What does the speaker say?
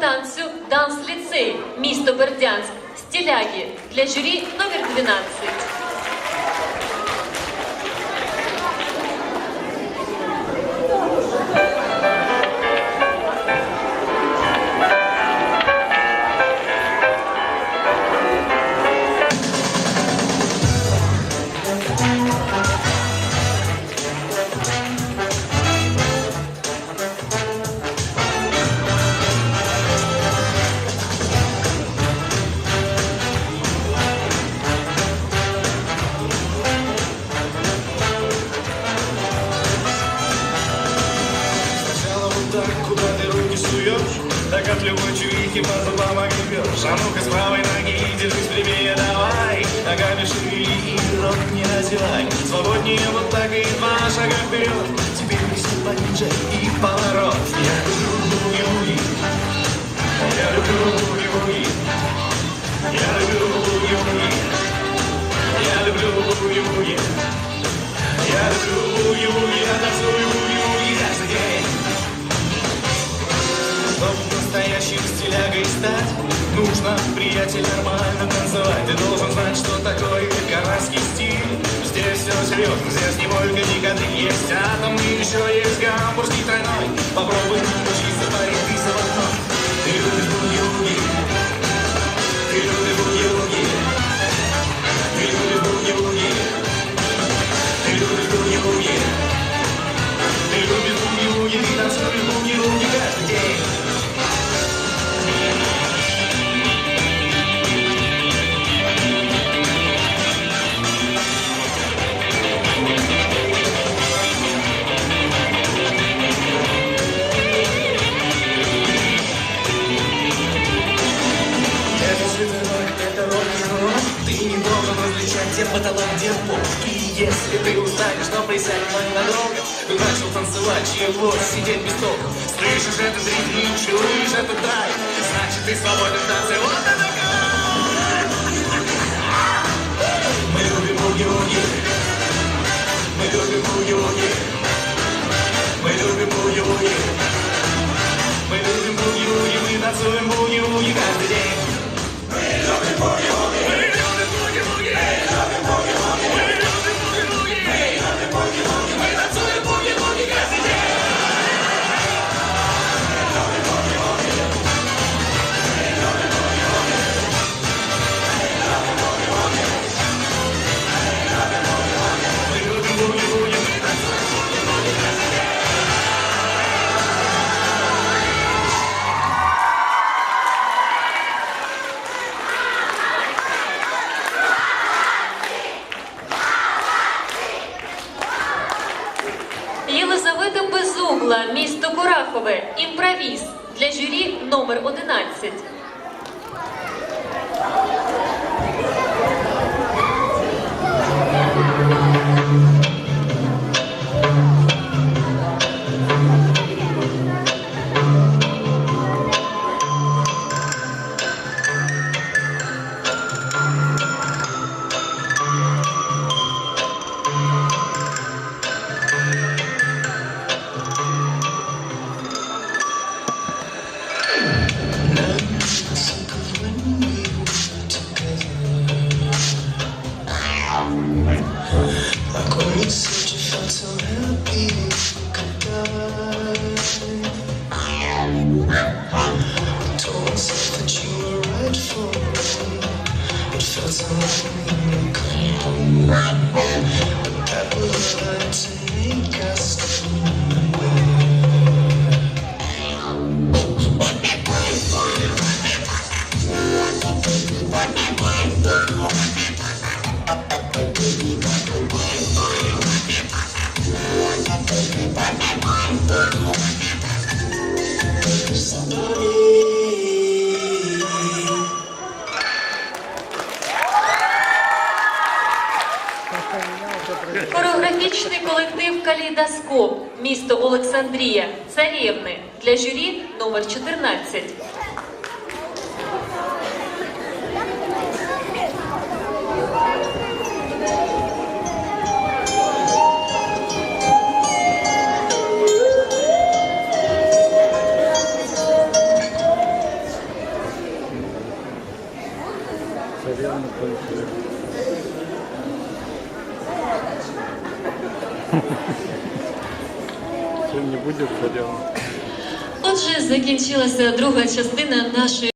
Народний ансамбль естрадного танцю Данс ліцей, місто Бердянськ, стіляги для журі номер 12. Так от любой чувихи по зубам огребешь А ну-ка правой ноги держись прямее давай. Ногами шире и рот не разевай Свободнее вот так и два шага вперед. Теперь присед пониже и поворот. Я люблю буги-буги Я люблю буги-буги Я люблю буги-буги приятель, нормально танцевать. Ты должен знать, что такое канадский стиль. Здесь все серьезно, здесь не только никоты Есть. Атомный, еще есть гамбургский тройной. Попробуй научиться различать, где потолок, пол И если ты устанешь, то присядь мной надолго Ты начал танцевать, чего сидеть без толку Слышишь этот ритм, чуешь этот драйв Значит, ты свободен в танце, вот это кайф! Єлизавета Безугла, місто Курахове, імпровіз для журі номер 11. I couldn't said you felt so happy you could die. Told myself that you were right for me. It felt so you. Хореографічний колектив Калейдоскоп, місто Олександрія, Царівни для журі номер 14. Сегодня не будет вариант. Отже, закінчилася друга частина нашої